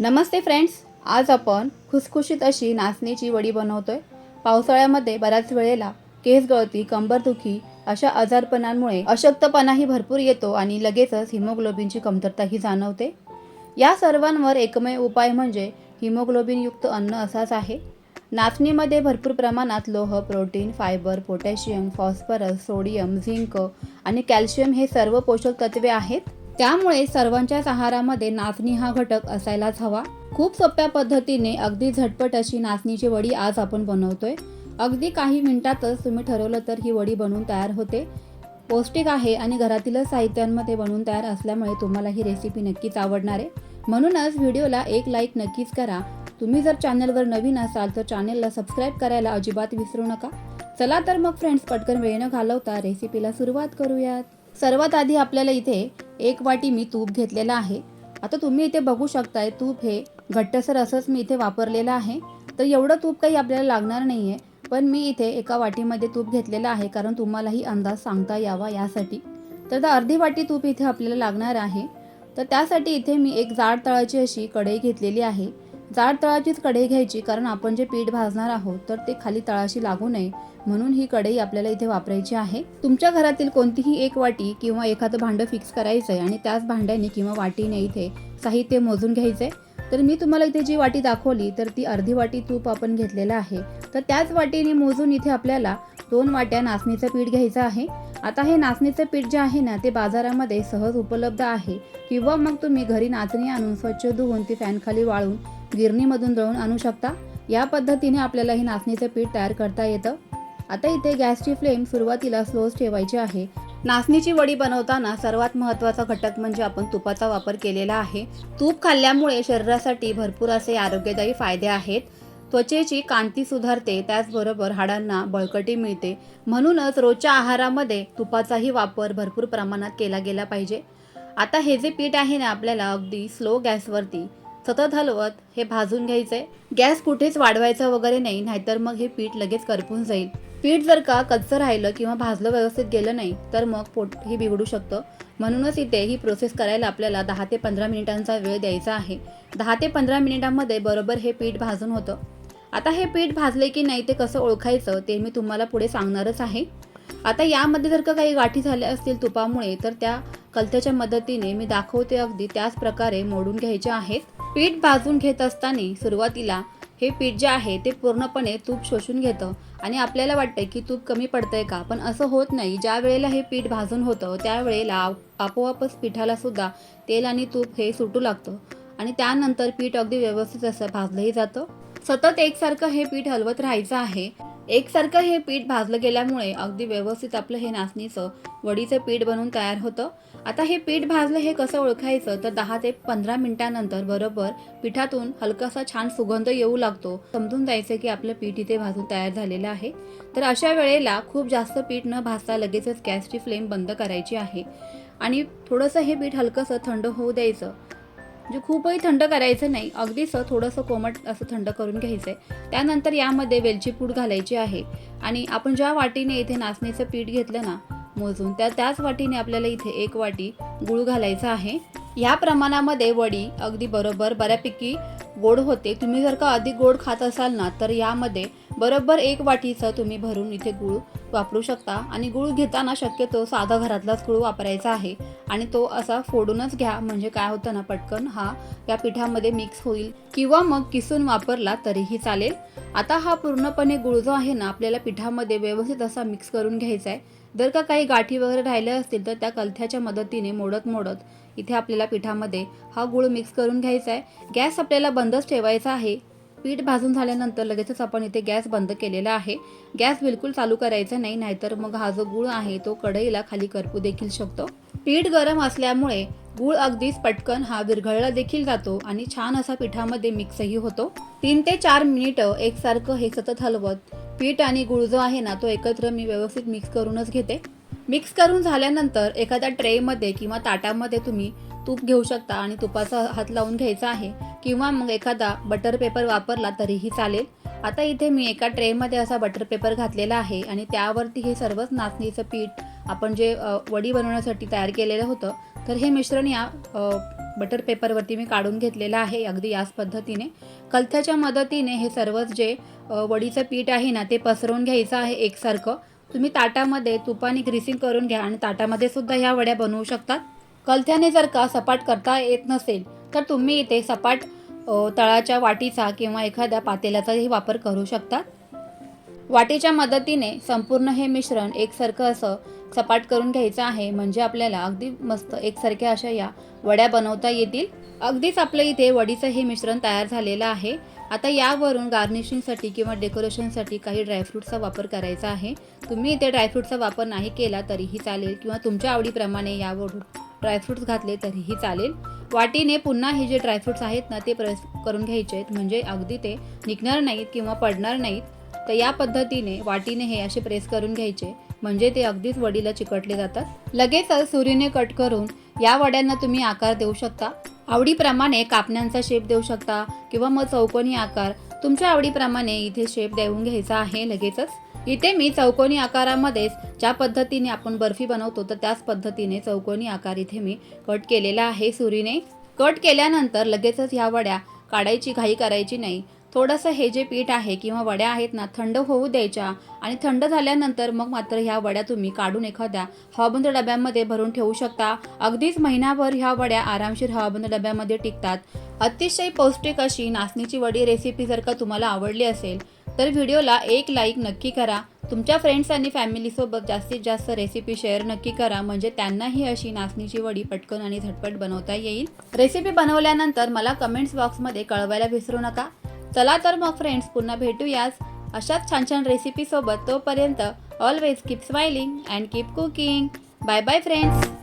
नमस्ते friends आज आपण खुसखुशीत अशी नाचणीची वडी बनवतोय. पावसाळ्यामध्ये बऱ्याच वेळेला केस गळती कंबरदुखी अशा आजारपणांमुळे अशक्तपणाही भरपूर येतो आणि लगेचच हिमोग्लोबिनची कमतरताही जाणवते. या सर्वांवर एकमेव उपाय म्हणजे हिमोग्लोबिनयुक्त अन्न असाच आहे. नाचणीमध्ये भरपूर प्रमाणात लोह protein fibre potassium phosphorus sodium zinc आणि कॅल्शियम हे सर्व पोषक तत्वे आहेत. त्यामुळे सर्वांच्याच आहारामध्ये नाचणी हा घटक असायलाच हवा. खूप सोप्या पद्धतीने अगदी झटपट अशी नाचणीची वडी आज आपण बनवतोय. अगदी काही मिनिटातच तुम्ही ठरवलं तर ही वडी बनवून तयार होते. पौष्टिक आहे आणि घरातीलच साहित्यांमध्ये बनवून तयार असल्यामुळे तुम्हाला ही रेसिपी नक्कीच आवडणार आहे. म्हणूनच व्हिडिओला एक लाईक नक्कीच करा. तुम्ही जर चॅनलवर नवीन असाल तर चॅनलला सबस्क्राईब करायला अजिबात विसरू नका. चला तर मग फ्रेंड्स पटकन वेळ न घालवता रेसिपीला सुरुवात करूयात. सर्वात आधी आपल्याला इथे एक वाटी मी तूप घेतलेलं आहे. आता तुम्ही इथे बघू शकताय तूप हे घट्टसर असंच मी इथे वापरलेलं आहे. तर एवढं तूप काही आपल्याला लागणार नाही आहे पण मी इथे एका वाटीमध्ये तूप घेतलेलं आहे कारण तुम्हालाही अंदाज सांगता यावा यासाठी. तर अर्धी वाटी तूप इथे आपल्याला लागणार आहे. तर त्यासाठी इथे मी एक जाड तळाची अशी कढई घेतलेली आहे. जाड तळाचीच कढई घ्यायची कारण आपण जे पीठ भाजणार आहोत तर ते खाली तळाशी लागू नये. म्हणून ही कढई आपल्याला इथे वापरायची आहे. तुमच्या घरातील कोणतीही एक वाटी किंवा एखादं भांडं फिक्स करायचं आहे आणि त्याच भांड्याने किंवा वाटीने इथे साहित्य मोजून घ्यायचं आहे तर मी तुम्हाला इथे जी वाटी दाखवली तर ती अर्धी वाटी तूप आपण घेतलेलं आहे. तर त्याच वाटीने मोजून इथे आपल्याला दोन वाट्या नाचणीचं पीठ घ्यायचं आहे. आता हे नाचणीचं पीठ जे आहे ना ते बाजारामध्ये सहज उपलब्ध आहे. किंवा मग तुम्ही घरी नाचणी आणून स्वच्छ धुवून ती फॅनखाली वाळून गिरणीमधून दळून आणू शकता? या पद्धतीने आपल्याला हे नाचणीचं पीठ तयार करता येतं. आता इथे गॅसची फ्लेम सुरुवातीला स्लोच ठेवायची आहे. नाचणीची वडी बनवताना सर्वात महत्त्वाचा घटक म्हणजे आपण तुपाचा वापर केलेला आहे. तूप खाल्ल्यामुळे शरीरासाठी भरपूर असे आरोग्यदायी फायदे आहेत. त्वचेची कांती सुधारते त्याचबरोबर हाडांना बळकटी मिळते. म्हणूनच रोजच्या आहारामध्ये तुपाचाही वापर भरपूर प्रमाणात केला गेला पाहिजे. आता हे जे पीठ आहे ना आपल्याला अगदी स्लो गॅसवरती सतत हलवत हे भाजून घ्यायचंय गॅस कुठेच वाढवायचा वगैरे नाही नाहीतर मग हे पीठ लगेच करपून जाईल. पीठ जर का कच्चं राहिलं किंवा भाजलं व्यवस्थित गेलं नाही तर मग पोट हे बिघडू शकतं. म्हणूनच इथे ही प्रोसेस करायला आपल्याला दहा ते पंधरा मिनिटांचा वेळ द्यायचा आहे. दहा ते पंधरा मिनिटांमध्ये बरोबर हे पीठ भाजून होतं. आता हे पीठ भाजले की नाही ते कसं ओळखायचं ते मी तुम्हाला पुढे सांगणारच आहे. आता यामध्ये जर का काही गाठी झाल्या असतील तुपामुळे तर त्या कलथ्याच्या मदतीने मी दाखवते अगदी त्याच प्रकारे मोडून घ्यायचे आहेत. पीठ भाजून घेत असताना सुरुवातीला हे पीठ जे आहे ते पूर्णपणे तूप शोषून घेतं आणि आपल्याला वाटतं की तूप कमी पडतंय का? पण असं होत नाही. ज्या वेळेला हे पीठ भाजून होतं त्यावेळेला आपोआपच पिठाला सुद्धा तेल आणि तूप हे सुटू लागतं आणि त्यानंतर पीठ अगदी व्यवस्थित असं भाजलंही जातं. सतत एकसारखं हे पीठ हलवत राहायचं आहे. एकसारखं हे पीठ भाजलं गेल्यामुळे अगदी व्यवस्थित आपलं हे नाचणीचं वडीचं पीठ बनवून तयार होतं. आता हे पीठ भाजलं हे कसं ओळखायचं? तर दहा ते पंधरा मिनिटानंतर बरोबर पिठातून हलकासा छान सुगंध येऊ लागतो. समजून जायचं की आपलं पीठ इथे भाजून तयार झालेलं आहे. तर अशा वेळेला खूप जास्त पीठ न भाजता लगेचच गॅसची फ्लेम बंद करायची आहे. आणि थोडंसं हे पीठ हलकंसं थंड होऊ द्यायचं. म्हणजे खूपही थंड करायचं नाही. अगदीसं थोडंसं कोमट असं थंड करून घ्यायचं आहे त्यानंतर यामध्ये वेलची पूड घालायची आहे. आणि आपण ज्या वाटीने इथे नाचणीचं पीठ घेतलं ना मोजून त्या त्याच वाटीने आपल्याला इथे एक वाटी गूळ घालायचा आहे. या प्रमाणामध्ये वडी अगदी बरोबर बऱ्यापैकी गोड होते. तुम्ही जर का अधिक गोड खात असाल ना तर यामध्ये बरोबर एक वाटीचं तुम्ही भरून इथे गूळ वापरू शकता. आणि गूळ घेताना शक्यतो साधा घरातलाच गूळ वापरायचा आहे. आणि तो असा फोडूनच घ्या. म्हणजे काय होतं ना पटकन हा या पिठामध्ये मिक्स होईल. किंवा मग किसून वापरला तरीही चालेल. आता हा पूर्णपणे गुळ जो आहे ना आपल्याला पिठामध्ये व्यवस्थित असा मिक्स करून घ्यायचा आहे. जर का काही गाठी वगैरे राहिल्या असतील तर त्या कलथ्याच्या मदतीने मोडत मोडत इथे आपल्याला पिठामध्ये हा गुळ मिक्स करून घ्यायचा आहे. गॅस आपल्याला बंदच ठेवायचा आहे. पीठ भाजून झाल्यानंतर लगेचच आपण इथे गॅस बंद केलेला आहे. गॅस बिलकुल चालू करायचा नाही नाहीतर मग हा जो गुळ आहे तो कढईला खाली करपू देखील शकतो. पीठ गरम असल्यामुळे गूळ अगदीच पटकन हा विरघळला देखील जातो आणि छान असा पिठामध्ये मिक्सही होतो. तीन ते चार मिनिटं एकसारखं हे सतत हलवत पीठ आणि गुळ जो आहे ना तो एकत्र मी व्यवस्थित मिक्स करूनच घेते. मिक्स करून झाल्यानंतर एखाद्या ट्रेमध्ये किंवा ताटामध्ये तुम्ही तूप घेऊ शकता आणि तुपाचा हात लावून घ्यायचा आहे किंवा मग एखादा बटर पेपर वापरला तरीही चालेल. आता इथे मी एका ट्रेमध्ये असा बटर पेपर घातलेला आहे आणि त्यावरती हे सर्वच नाचणीचं पीठ आपण जे वडी बनवण्यासाठी तयार केलेलं होतं तर हे मिश्रण या बटर पेपरवरती मी काढून घेतलेलं आहे अगदी याच पद्धतीने. कलथ्याच्या मदतीने हे सर्वच जे वडीचं पीठ आहे ना ते पसरवून घ्यायचं आहे एकसारखं. तुम्ही ताटामध्ये तुपाने ग्रीसिंग करून घ्या आणि ताटामध्ये सुद्धा ह्या वड्या बनवू शकतात. कलथ्याने जर का सपाट करता येत नसेल तर तुम्ही इथे सपाट तळाच्या वाटीचा किंवा एखाद्या पातेल्याचाही वापर करू शकता. वाटीच्या मदतीने संपूर्ण हे मिश्रण एकसारखं असं सपाट करून घ्यायचं आहे. म्हणजे आपल्याला अगदी मस्त एकसारख्या अशा या वड्या बनवता येतील. अगदीच आपलं इथे वडीचं हे मिश्रण तयार झालेलं आहे. आता यावरून गार्निशिंगसाठी किंवा डेकोरेशनसाठी काही ड्रायफ्रूटचा वापर करायचा आहे. तुम्ही इथे ड्रायफ्रूटचा वापर नाही केला तरीही चालेल किंवा तुमच्या आवडीप्रमाणे यावरून ड्रायफ्रूट्स घातले तरीही चालेल. वाटीने पुन्हा हे जे ड्रायफ्रूट्स आहेत ना ते प्रेस करून घ्यायचे आहेत. म्हणजे अगदी ते निघणार नाहीत किंवा पडणार नाहीत. तर या पद्धतीने वाटीने हे असे प्रेस करून घ्यायचे. म्हणजे ते अगदीच वडीला चिकटले जातात. लगेचच सुरीने कट करून या वड्यांना तुम्ही आकार देऊ शकता. आवडीप्रमाणे कापण्यांचा शेप देऊ शकता किंवा मग चौकोनी आकार. तुमच्या आवडीप्रमाणे इथे शेप देऊन घ्यायचा आहे लगेचच. इथे मी चौकोनी आकारामध्येच ज्या पद्धतीने आपण बर्फी बनवतो तर त्याच पद्धतीने चौकोनी आकार इथे मी कट केलेला आहे सुरीने. कट केल्यानंतर लगेचच ह्या वड्या काढायची घाई करायची नाही. थोडंसं हे जे पीठ आहे किंवा वड्या आहेत ना थंड होऊ द्यायच्या आणि थंड झाल्यानंतर मग मात्र ह्या वड्या तुम्ही काढून एखाद्या हवाबंद डब्यामध्ये भरून ठेवू शकता. अगदीच महिनाभर ह्या वड्या आरामशीर हवाबंद डब्यामध्ये टिकतात. अतिशय पौष्टिक अशी नाचणीची वडी रेसिपी जर का तुम्हाला आवडली असेल तर व्हिडिओला एक लाईक नक्की करा. तुमच्या फ्रेंड्स आणि फॅमिलीसोबत जास्तीत जास्त रेसिपी शेअर नक्की करा. म्हणजे त्यांनाही अशी नाचणीची वडी पटकन आणि झटपट बनवता येईल. रेसिपी बनवल्यानंतर मला कमेंट्स बॉक्समध्ये कळवायला विसरू नका. चला तर मग फ्रेंड्स पुन्हा भेटूयाच अशाच छान छान रेसिपीसोबत तोपर्यंत always keep smiling and keep cooking bye bye friends